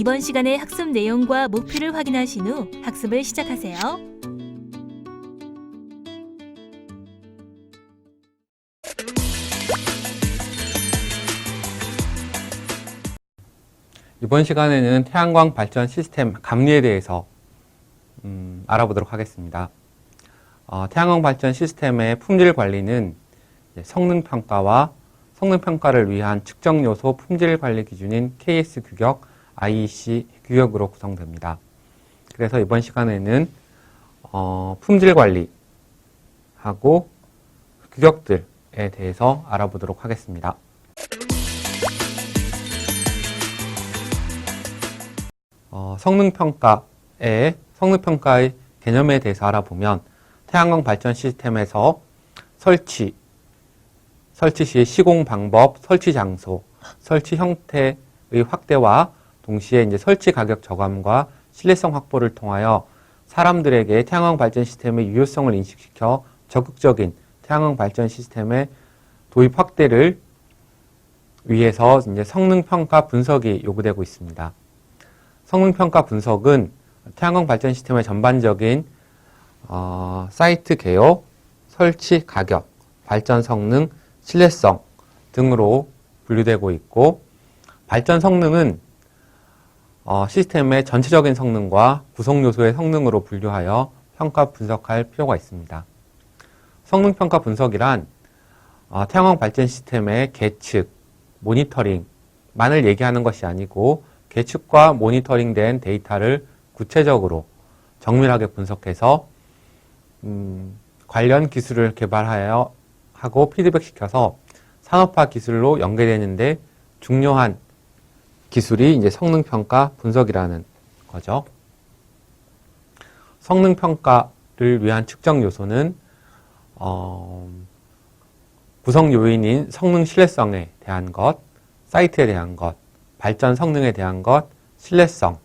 이번 시간의 학습 내용과 목표를 확인하신 후 학습을 시작하세요. 이번 시간에는 태양광 발전 시스템 감리에 대해서 음, 알아보도록 하겠습니다. 어, 태양광 발전 시스템의 품질 관리는 성능 평가와 성능 평가를 위한 측정 요소 품질 관리 기준인 KS 규격, IEC 규격으로 구성됩니다. 그래서 이번 시간에는 어, 품질 관리하고 규격들에 대해서 알아보도록 하겠습니다. 어, 성능평가의 성능평가의 개념에 대해서 알아보면 태양광 발전 시스템에서 설치, 설치 시 시공 방법, 설치 장소, 설치 형태의 확대와 동시에 이제 설치 가격 저감과 신뢰성 확보를 통하여 사람들에게 태양광 발전 시스템의 유효성을 인식시켜 적극적인 태양광 발전 시스템의 도입 확대를 위해서 이제 성능 평가 분석이 요구되고 있습니다. 성능 평가 분석은 태양광 발전 시스템의 전반적인 어, 사이트 개요, 설치 가격, 발전 성능, 신뢰성 등으로 분류되고 있고 발전 성능은 어, 시스템의 전체적인 성능과 구성 요소의 성능으로 분류하여 평가 분석할 필요가 있습니다. 성능 평가 분석이란 어, 태양광 발전 시스템의 계측, 모니터링만을 얘기하는 것이 아니고 계측과 모니터링된 데이터를 구체적으로 정밀하게 분석해서 음, 관련 기술을 개발하여 하고 피드백 시켜서 산업화 기술로 연계되는데 중요한 기술이 이제 성능 평가 분석이라는 거죠. 성능 평가를 위한 측정 요소는 어, 구성 요인인 성능 신뢰성에 대한 것, 사이트에 대한 것, 발전 성능에 대한 것, 신뢰성,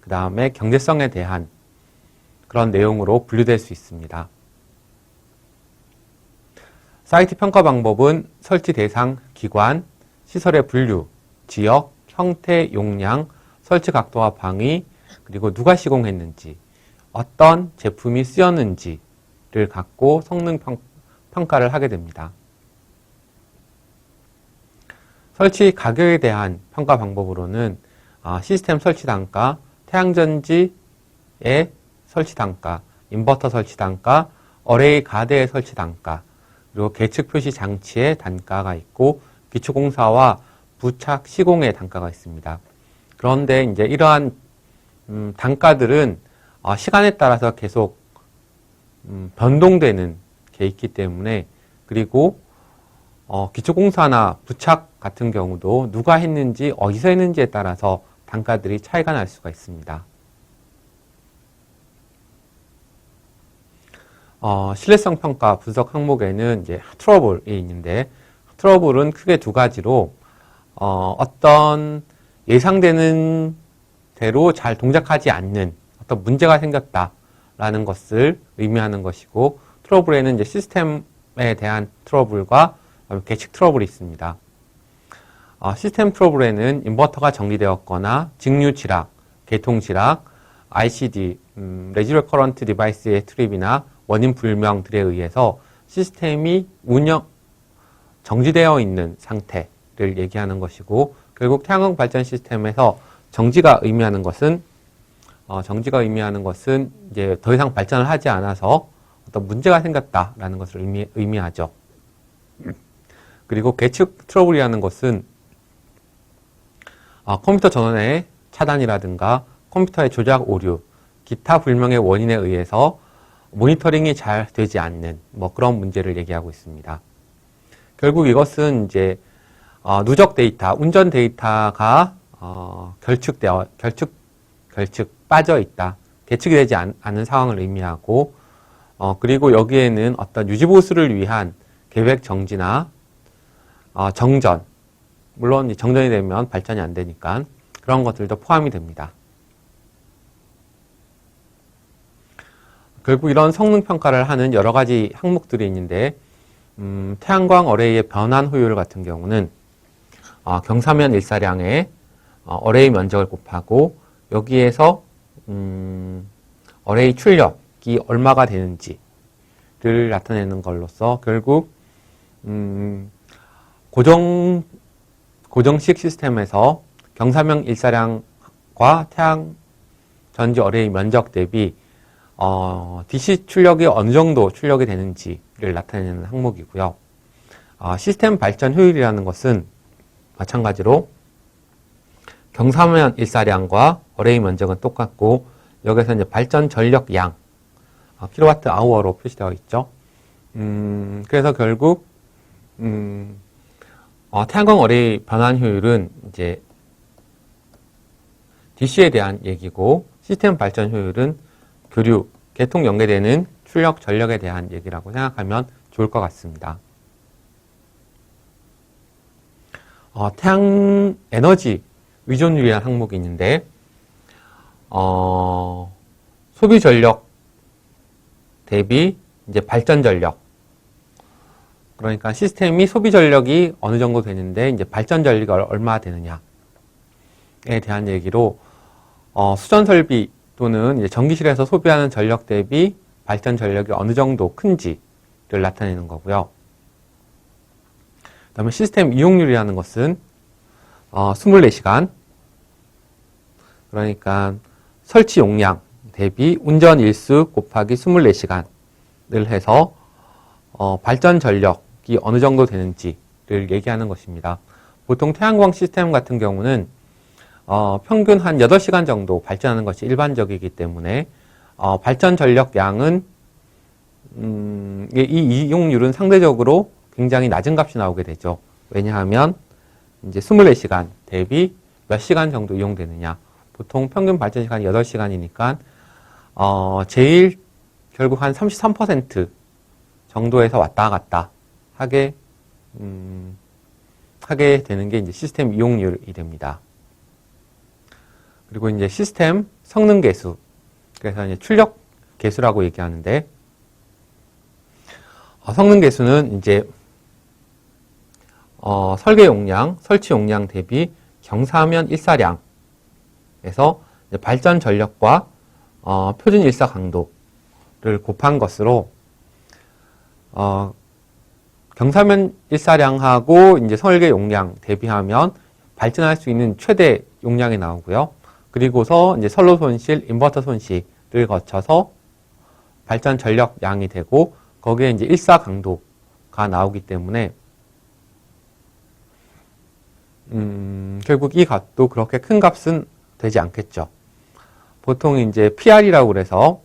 그 다음에 경제성에 대한 그런 내용으로 분류될 수 있습니다. 사이트 평가 방법은 설치 대상, 기관, 시설의 분류, 지역, 형태, 용량, 설치 각도와 방위, 그리고 누가 시공했는지, 어떤 제품이 쓰였는지를 갖고 성능 평, 평가를 하게 됩니다. 설치 가격에 대한 평가 방법으로는 아, 시스템 설치 단가, 태양전지의 설치 단가, 인버터 설치 단가, 어레이 가드의 설치 단가, 그리고 계측 표시 장치의 단가가 있고 기초공사와 부착 시공의 단가가 있습니다. 그런데 이제 이러한 음, 단가들은 어, 시간에 따라서 계속 음, 변동되는 게 있기 때문에 그리고 어, 기초공사나 부착 같은 경우도 누가 했는지 어디서 했는지에 따라서 단가들이 차이가 날 수가 있습니다. 어, 신뢰성 평가 분석 항목에는 이제 트러블이 있는데 트러블은 크게 두 가지로 어, 어떤 예상되는 대로 잘 동작하지 않는 어떤 문제가 생겼다라는 것을 의미하는 것이고 트러블에는 이제 시스템에 대한 트러블과 계측 트러블이 있습니다. 어, 시스템 트러블에는 인버터가 정지되었거나 직류 지락, 개통 지락, ICD, 음, 레지럴 커런트 디바이스의 트립이나 원인 불명 들에 의해서 시스템이 운영 정지되어 있는 상태 를 얘기하는 것이고 결국 태양광 발전 시스템에서 정지가 의미하는 것은 어, 정지가 의미하는 것은 이제 더 이상 발전을 하지 않아서 어떤 문제가 생겼다라는 것을 의미, 의미하죠. 그리고 계측 트러블이라는 것은 어, 컴퓨터 전원의 차단이라든가 컴퓨터의 조작 오류, 기타 불명의 원인에 의해서 모니터링이 잘 되지 않는 뭐 그런 문제를 얘기하고 있습니다. 결국 이것은 이제 어, 누적 데이터, 운전 데이터가 어, 결축되어 결축 결축 빠져 있다, 계측이 되지 않, 은 상황을 의미하고 어, 그리고 여기에는 어떤 유지 보수를 위한 계획 정지나 어, 정전, 물론 정전이 되면 발전이 안 되니까 그런 것들도 포함이 됩니다. 결국 이런 성능 평가를 하는 여러 가지 항목들이 있는데 음, 태양광 어레이의 변환 효율 같은 경우는 어, 경사면 일사량의 어, 어레이 면적을 곱하고 여기에서 음, 어레이 출력이 얼마가 되는지를 나타내는 걸로써 결국 음, 고정 고정식 시스템에서 경사명 일사량과 태양 전지 어레이 면적 대비 어, DC 출력이 어느 정도 출력이 되는지를 나타내는 항목이고요. 어, 시스템 발전 효율이라는 것은 마찬가지로 경사면 일사량과 어레이 면적은 똑같고 여기서 이제 발전 전력 양 어, 킬로와트 아워로 표시되어 있죠. 음, 그래서 결국 음, 어, 태양광 어레이 변환 효율은 이제 DC에 대한 얘기고 시스템 발전 효율은 교류, 계통 연계되는 출력 전력에 대한 얘기라고 생각하면 좋을 것 같습니다. 어, 태양 에너지 의존율이라는 항목이 있는데 어, 소비 전력 대비 이제 발전 전력 그러니까 시스템이 소비 전력이 어느 정도 되는데 이제 발전 전력이 얼- 얼마 되느냐에 대한 얘기로 어, 수전 설비 또는 전기실에서 소비하는 전력 대비 발전 전력이 어느 정도 큰지를 나타내는 거고요. 그다음에 시스템 이용률이라는 것은 어, 24시간 그러니까 설치 용량 대비 운전 일수 곱하기 24시간을 해서 어, 발전 전력이 어느 정도 되는지를 얘기하는 것입니다. 보통 태양광 시스템 같은 경우는 어, 평균 한 8시간 정도 발전하는 것이 일반적이기 때문에 어, 발전 전력 양은 음, 이- 이 이용률은 상대적으로 굉장히 낮은 값이 나오게 되죠. 왜냐하면 이제 24시간 대비 몇 시간 정도 이용되느냐. 보통 평균 발전 시간이 8시간이니까 어, 제일 결국 한 33% 정도에서 왔다 갔다 하게 음, 하게 되는 게 이제 시스템 이용률이 됩니다. 그리고 이제 시스템 성능 계수 그래서 이제 출력 계수라고 얘기하는데 어, 성능 계수는 이제 어, 설계 용량, 설치 용량 대비 경사면 일사량에서 발전 전력과 어, 표준 일사 강도를 곱한 것으로 어, 경사면 일사량하고 이제 설계 용량 대비하면 발전할 수 있는 최대 용량이 나오고요. 그리고서 이제 선로 손실, 인버터 손실을 거쳐서 발전 전력 양이 되고 거기에 이제 일사 강도가 나오기 때문에 음, 결국 이 값도 그렇게 큰 값은 되지 않겠죠. 보통 이제 PR이라고 그래서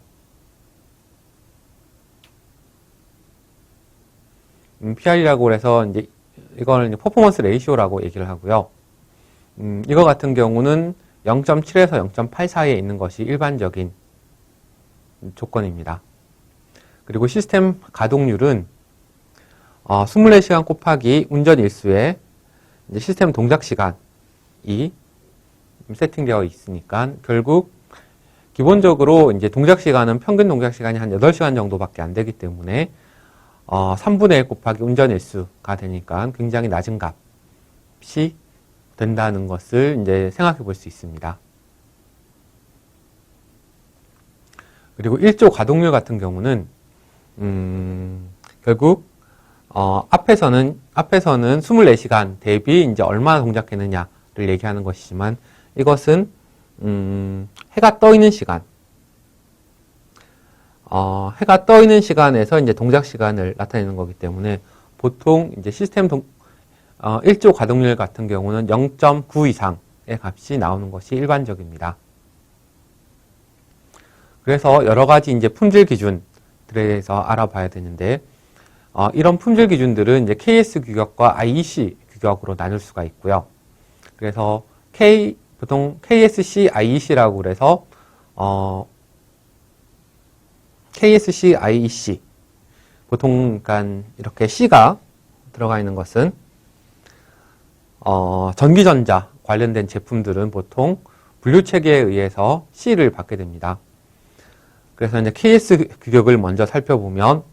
음, PR이라고 그래서 이제 이걸 이제 퍼포먼스 레이시오라고 얘기를 하고요. 음, 이거 같은 경우는 0.7에서 0.8 사이에 있는 것이 일반적인 조건입니다. 그리고 시스템 가동률은 어, 24시간 곱하기 운전 이제 시스템 동작 시간이 세팅되어 있으니까 결국 기본적으로 이제 동작 시간은 평균 동작 시간이 한 8시간 정도밖에 안 되기 때문에 어, 3분의 1 곱하기 운전 일수가 되니까 굉장히 낮은 값이 된다는 것을 이제 생각해 볼 수 있습니다. 그리고 1조 가동률 같은 경우는 음, 결국 어, 앞에서는 앞에서는 24시간 대비 이제 얼마나 동작했느냐를 얘기하는 것이지만 이것은 음, 해가 떠 있는 시간 어, 해가 떠 있는 시간에서 이제 동작 시간을 나타내는 거기 때문에 보통 이제 시스템 동, 어, 1조 가동률 같은 경우는 0.9 이상의 값이 나오는 것이 일반적입니다. 그래서 여러 가지 이제 품질 기준들에 대해서 알아봐야 되는데, 어, 이런 품질 기준들은 이제 KS 규격과 IEC 규격으로 나눌 수가 있고요. 그래서 K, 보통 KSC, IEC라고 그래서, 어, KSC, IEC. 보통, 그러니까 이렇게 C가 들어가 있는 것은 어, 전기전자 관련된 제품들은 보통 분류 체계에 의해서 C를 받게 됩니다. 그래서 이제 KS 규격을 먼저 살펴보면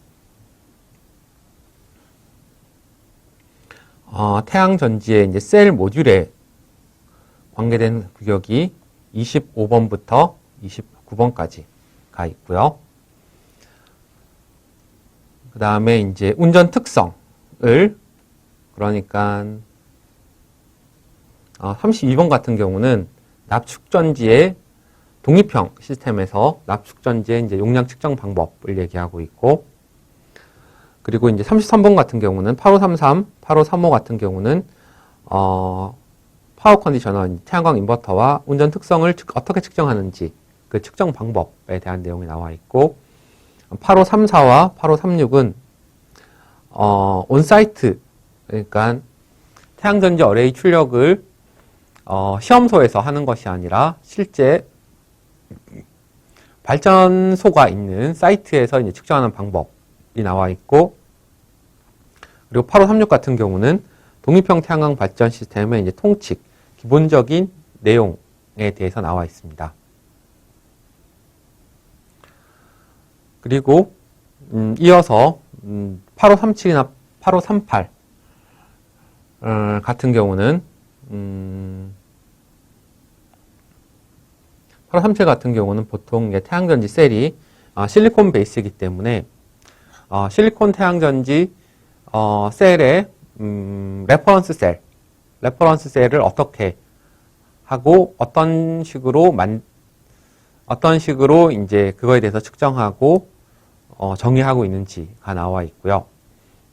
어, 태양 전지의 이제 셀 모듈에 관계된 규격이 25번부터 29번까지 가 있고요. 그 다음에 이제 운전 특성을 그러니까 32번 같은 경우는 납축전지의 독립형 시스템에서 납축전지의 이제 용량 측정 방법을 얘기하고 있고 그리고 이제 33번 같은 경우는 8533, 8535 같은 경우는 어, 파워 컨디셔너, 태양광 인버터와 운전 특성을 측- 어떻게 측정하는지 그 측정 방법에 대한 내용이 나와 있고 8534와 8536은 어, 온사이트 그러니까 태양전지 어레이 출력을 어, 시험소에서 하는 것이 아니라 실제 발전소가 있는 사이트에서 이제 측정하는 방법이 나와 있고 그리고 8536 같은 경우는 독립형 태양광 발전 시스템의 이제 통칙, 기본적인 내용에 대해서 나와 있습니다. 그리고 음, 이어서 음, 8537이나 8538 어, 같은 경우는 음, 8537 같은 경우는 보통 태양전지 셀이 아, 실리콘 베이스이기 때문에 어, 실리콘 태양전지 어, 셀의 음, 레퍼런스 셀, 레퍼런스 셀을 어떻게 하고 어떤 식으로 만 어떤 식으로 이제 그거에 대해서 측정하고 어, 정의하고 있는지가 나와 있고요.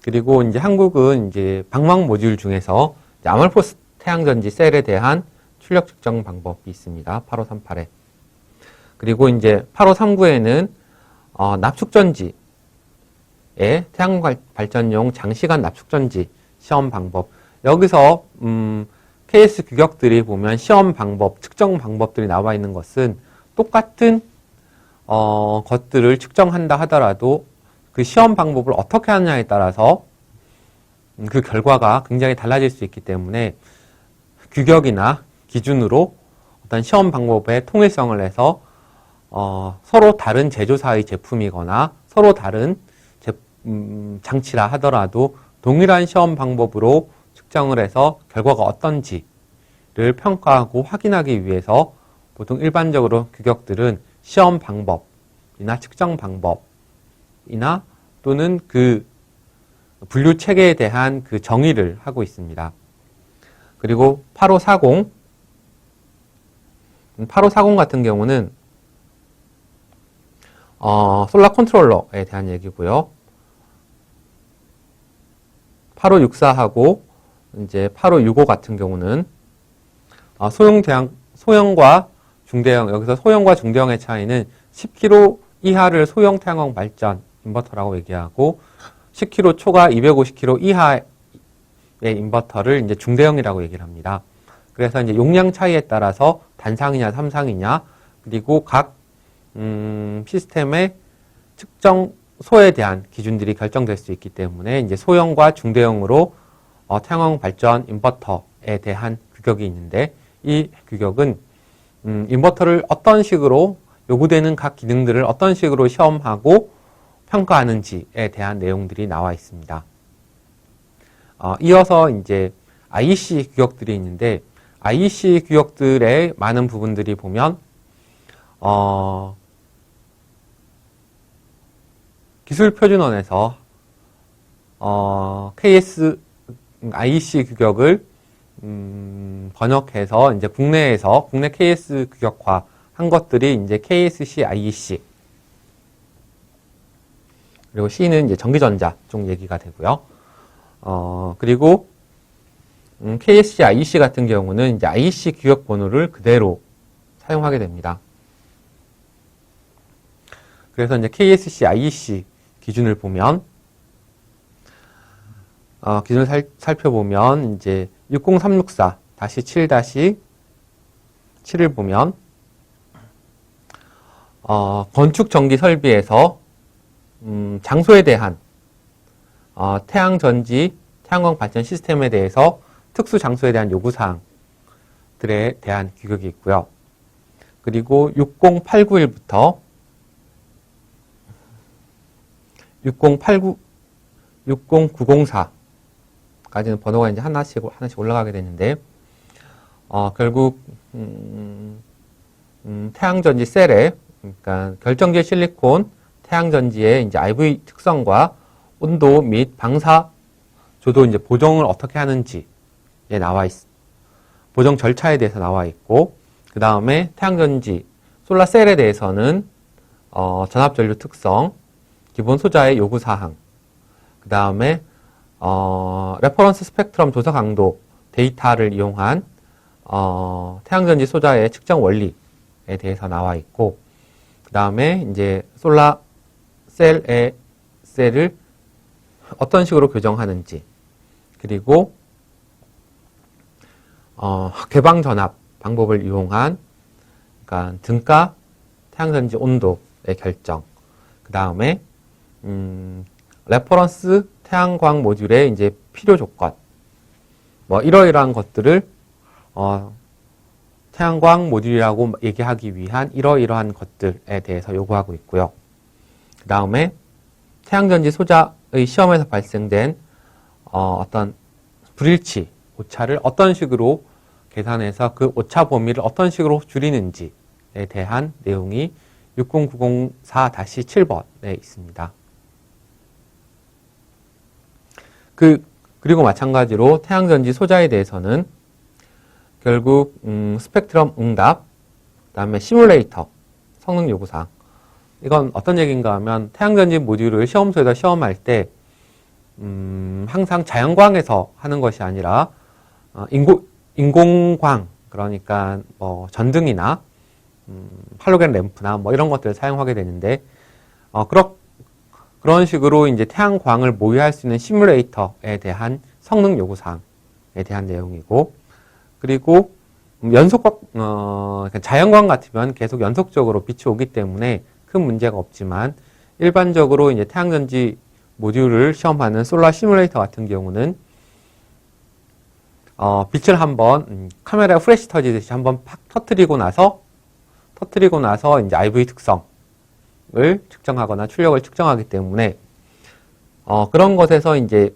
그리고 이제 한국은 이제 방광 모듈 중에서 아말포스 태양전지 셀에 대한 출력 측정 방법이 있습니다. 8538에. 그리고 이제 8539에는 어, 납축전지의 태양 발- 발전용 장시간 납축전지 시험 방법. 여기서 음, KS 규격들이 보면 시험 방법, 측정 방법들이 나와 있는 것은 똑같은 어, 것들을 측정한다 하더라도 그 시험 방법을 어떻게 하느냐에 따라서 음, 그 결과가 굉장히 달라질 수 있기 때문에 규격이나 기준으로 어떤 시험 방법의 통일성을 해서 어, 서로 다른 제조사의 제품이거나 서로 다른 제- 음, 장치라 하더라도 동일한 시험 방법으로 측정을 해서 결과가 어떤지를 평가하고 확인하기 위해서 보통 일반적으로 규격들은 시험 방법이나 측정 방법이나 또는 그 분류 체계에 대한 그 정의를 하고 있습니다. 그리고 8540 8540 같은 경우는 어, 솔라 컨트롤러에 대한 얘기고요. 8564하고 이제 8565 같은 경우는 어, 소형 대형 소형과 중대형 여기서 소형과 중대형의 차이는 10kg 이하를 소형 태양광 발전 인버터라고 얘기하고 10kg 초과 250kg 이하의 인버터를 이제 중대형이라고 얘기를 합니다. 그래서 이제 용량 차이에 따라서 단상이냐 삼상이냐 그리고 각 음, 시스템의 측정 소에 대한 기준들이 결정될 수 있기 때문에 이제 소형과 중대형으로 어, 태양광 발전 인버터에 대한 규격이 있는데 이 규격은 음, 인버터를 어떤 식으로 요구되는 각 기능들을 어떤 식으로 시험하고 평가하는지에 대한 내용들이 나와 있습니다. 어, 이어서 이제 IEC 규격들이 있는데 IEC 규격들의 많은 부분들이 보면 어, 기술표준원에서 어, KS IEC 규격을 음, 번역해서 이제 국내에서 국내 KS 규격화 한 것들이 이제 KSC IEC 그리고 C는 이제 전기전자 쪽 얘기가 되고요. 어, 그리고 음, KSC IEC 같은 경우는 이제 IEC 규격 번호를 그대로 사용하게 됩니다. 그래서 이제 KSC IEC 기준을 보면 어, 기준을 살, 살펴보면 이제 60364 다시 7 다시 7을 보면 어, 건축 전기 설비에서 음, 장소에 대한 어, 태양 전지 태양광 발전 시스템에 대해서 특수 장소에 대한 요구 사항들에 대한 규격이 있고요. 그리고 60891부터 6089 60904 까지는 번호가 이제 하나씩 하나씩 올라가게 되는데 어, 결국 음, 음, 태양전지 셀에 그러니까 결정지 실리콘 태양전지의 이제 IV 특성과 온도 및 방사 조도 이제 보정을 어떻게 하는지에 나와 있. 보정 절차에 대해서 나와 있고 그 다음에 태양전지 솔라 셀에 대해서는 어, 전압전류 특성, 기본 소자의 요구 사항, 그 다음에 어, 레퍼런스 스펙트럼 조사 강도 데이터를 이용한 어, 태양전지 소자의 측정 원리에 대해서 나와 있고, 그 다음에 이제 솔라 셀의 셀을 어떤 식으로 교정하는지, 그리고 어, 개방 전압 방법을 이용한 그러니까 등가 태양전지 온도의 결정, 그 다음에 음, 레퍼런스 태양광 모듈의 이제 필요 조건, 뭐 이러이러한 것들을 어, 태양광 모듈이라고 얘기하기 위한 이러이러한 것들에 대해서 요구하고 있고요. 그 다음에 태양전지 소자의 시험에서 발생된 어, 어떤 불일치, 오차를 어떤 식으로 계산해서 그 오차 범위를 어떤 식으로 줄이는지에 대한 내용이 60904-7번에 있습니다. 그, 그리고 마찬가지로 태양전지 소자에 대해서는 결국 음, 스펙트럼 응답, 그다음에 시뮬레이터 성능 요구사항. 이건 어떤 얘기인가 하면 태양전지 모듈을 시험소에다 시험할 때 음, 항상 자연광에서 하는 것이 아니라 어, 인고, 인공광 그러니까 뭐 전등이나 음, 할로겐 램프나 뭐 이런 것들을 사용하게 되는데 어, 그렇, 그런 식으로 이제 태양광을 모의할 수 있는 시뮬레이터에 대한 성능 요구 사항에 대한 내용이고 그리고 음, 연속 어, 그러니까 자연광 같으면 계속 연속적으로 빛이 오기 때문에 큰 문제가 없지만 일반적으로 이제 태양전지 모듈을 시험하는 솔라 시뮬레이터 같은 경우는 어, 빛을 한번 음, 카메라 프레시 터지듯이 한번 팍 터트리고 나서 터트리고 나서 이제 IV 특성 을 측정하거나 출력을 측정하기 때문에 어, 그런 것에서 이제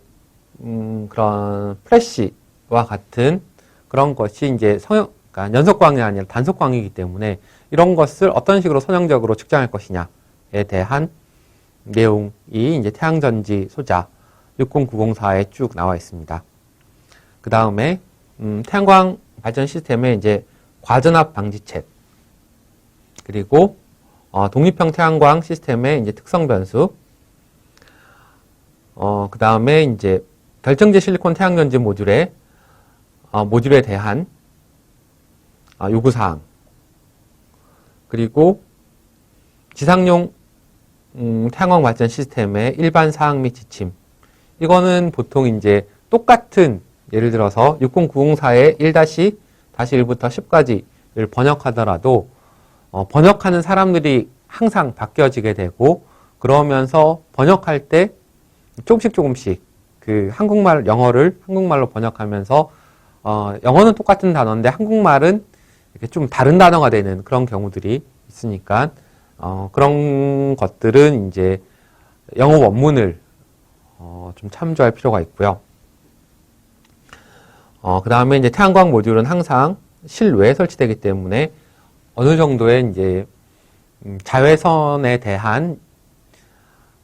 음, 그런 프레시와 같은 그런 것이 이제 성형 그러니까 연속광이 아니라 단속광이기 때문에 이런 것을 어떤 식으로 선형적으로 측정할 것이냐에 대한 내용이 이제 태양전지 소자 60904에 쭉 나와 있습니다. 그 다음에 음, 태양광 발전 시스템의 이제 과전압 방지책 그리고 어, 독립형 태양광 시스템의 이제 특성 변수. 어, 그 다음에 이제 결정지 실리콘 태양전지 모듈의 어, 모듈에 대한 어, 요구 사항. 그리고 지상용 음, 태양광 발전 시스템의 일반 사항 및 지침. 이거는 보통 이제 똑같은 예를 들어서 60904의 1-1부터 10까지를 번역하더라도 어, 번역하는 사람들이 항상 바뀌어지게 되고 그러면서 번역할 때 조금씩 조금씩 그 한국말 영어를 한국말로 번역하면서 어, 영어는 똑같은 단어인데 한국말은 이렇게 좀 다른 단어가 되는 그런 경우들이 있으니까 어, 그런 것들은 이제 영어 원문을 어, 좀 참조할 필요가 있고요. 어, 그 다음에 이제 태양광 모듈은 항상 실외에 설치되기 때문에 어느 정도의 이제 음, 자외선에 대한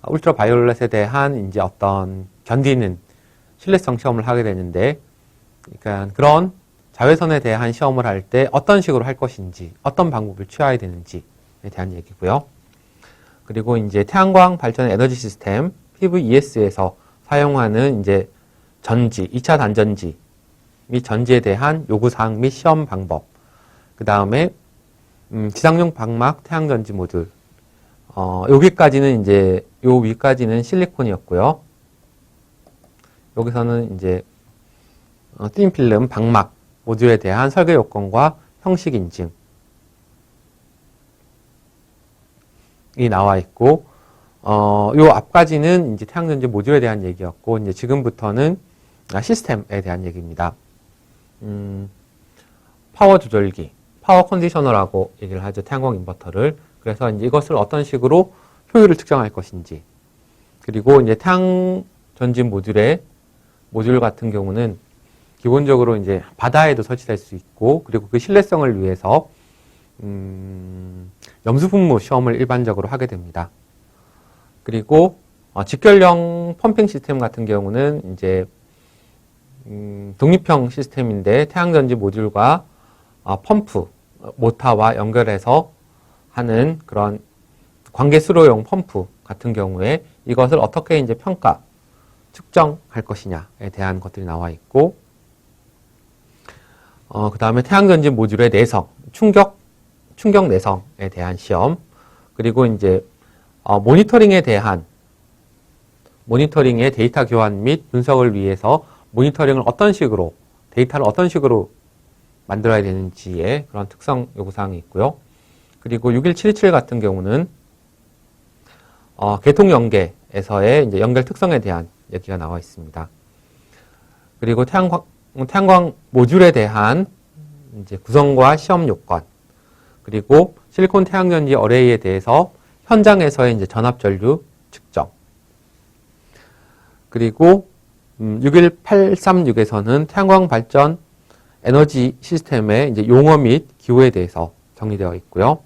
울트라 바이올렛에 대한 이제 어떤 견디는 신뢰성 시험을 하게 되는데, 그러니까 그런 자외선에 대한 시험을 할 때 어떤 식으로 할 것인지, 어떤 방법을 취해야 되는지에 대한 얘기고요. 그리고 이제 태양광 발전 에너지 시스템 PVES에서 사용하는 이제 전지, 2차 단전지 및 전지에 대한 요구사항 및 시험 방법. 그 다음에 음, 지상용 방막 태양 전지 모듈. 어, 여기까지는 이제 요 위까지는 실리콘이었고요. 여기서는 이제 어, 틴필름 방막 모듈에 대한 설계 요건과 형식 인증 이 나와 있고 어, 요 앞까지는 이제 태양 전지 모듈에 대한 얘기였고 이제 지금부터는 아, 시스템에 대한 얘기입니다. 음, 파워 조절기, 파워 컨디셔너라고 얘기를 하죠. 태양광 인버터를. 그래서 이제 이것을 어떤 식으로 효율을 측정할 것인지. 그리고 이제 태양 전지 모듈의 모듈 같은 경우는 기본적으로 이제 바다에도 설치될 수 있고 그리고 그 신뢰성을 위해서 음, 염수분무 시험을 일반적으로 하게 됩니다. 그리고 어, 직결형 펌핑 시스템 같은 경우는 이제 음, 독립형 시스템인데 태양전지 모듈과 어, 펌프 어, 모터와 연결해서 하는 그런 관계 수로용 펌프 같은 경우에 이것을 어떻게 이제 평가 측정할 것이냐에 대한 것들이 나와 있고 어, 그 다음에 태양전지 모듈의 내성, 충격, 충격 내성에 대한 시험, 그리고 이제, 어, 모니터링에 대한, 모니터링의 데이터 교환 및 분석을 위해서 모니터링을 어떤 식으로, 데이터를 어떤 식으로 만들어야 되는지의 그런 특성 요구사항이 있고요. 그리고 61727 같은 경우는, 어, 계통 연계에서의 이제 연결 특성에 대한 얘기가 나와 있습니다. 그리고 태양광, 태양광 모듈에 대한 이제 구성과 시험 요건, 그리고 실리콘 태양전지 어레이에 대해서 현장에서의 이제 전압 전류 측정, 그리고 음, 61836에서는 태양광 발전 에너지 시스템의 이제 용어 및 기호에 대해서 정리되어 있고요.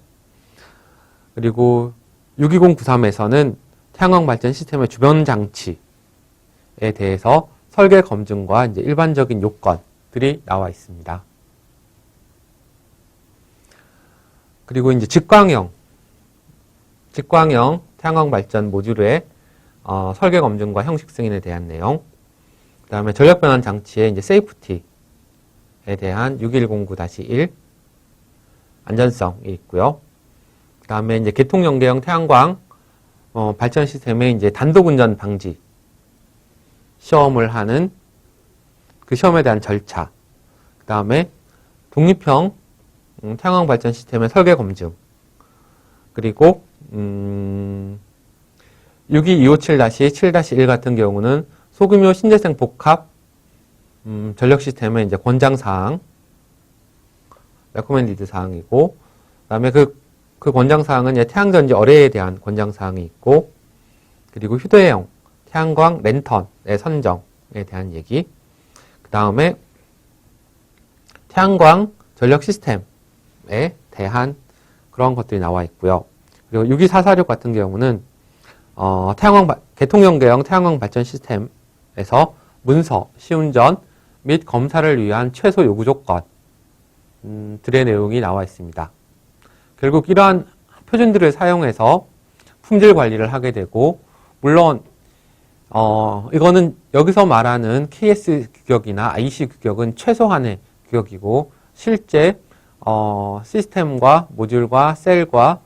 그리고 62093에서는 태양광 발전 시스템의 주변 장치에 대해서 설계 검증과 이제 일반적인 요건들이 나와 있습니다. 그리고 이제 직광형, 직광형 태양광 발전 모듈의 어, 설계 검증과 형식 승인에 대한 내용, 그 다음에 전력 변환 장치의 이제 세이프티에 대한 6109-1 안전성이 있고요. 그 다음에 이제 계통 연계형 태양광 어, 발전 시스템의 이제 단독 운전 방지 시험을 하는 그 시험에 대한 절차, 그 다음에 독립형 음, 태양광 발전 시스템의 설계 검증, 그리고 음, 62257-7-1 같은 경우는 소규모 신재생 복합 음, 전력 시스템의 이제 권장 사항, 레코멘디드 사항이고, 그다음에 그, 그 권장 사항은 이제 태양전지 어뢰에 대한 권장 사항이 있고, 그리고 휴대용 태양광 랜턴의 선정에 대한 얘기, 그 다음에 태양광 전력 시스템에 대한 그런 것들이 나와 있고요. 그리고 62446 같은 경우는 어, 태양광 바- 개통연계형 태양광 발전 시스템에서 문서, 시운전 및 검사를 위한 최소 요구 조건 음, 들의 내용이 나와 있습니다. 결국 이러한 표준들을 사용해서 품질 관리를 하게 되고 물론 어, 이거는 여기서 말하는 KS 규격이나 IC 규격은 최소한의 규격이고 실제 어, 시스템과 모듈과 셀과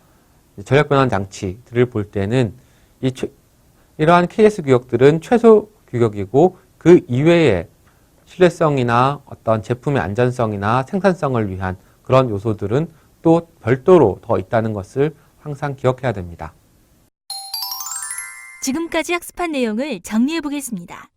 전력 변환 장치들을 볼 때는 이 최- 이러한 KS 규격들은 최소 규격이고 그 이외에 신뢰성이나 어떤 제품의 안전성이나 생산성을 위한 그런 요소들은 또 별도로 더 있다는 것을 항상 기억해야 됩니다. 지금까지 학습한 내용을 정리해 보겠습니다.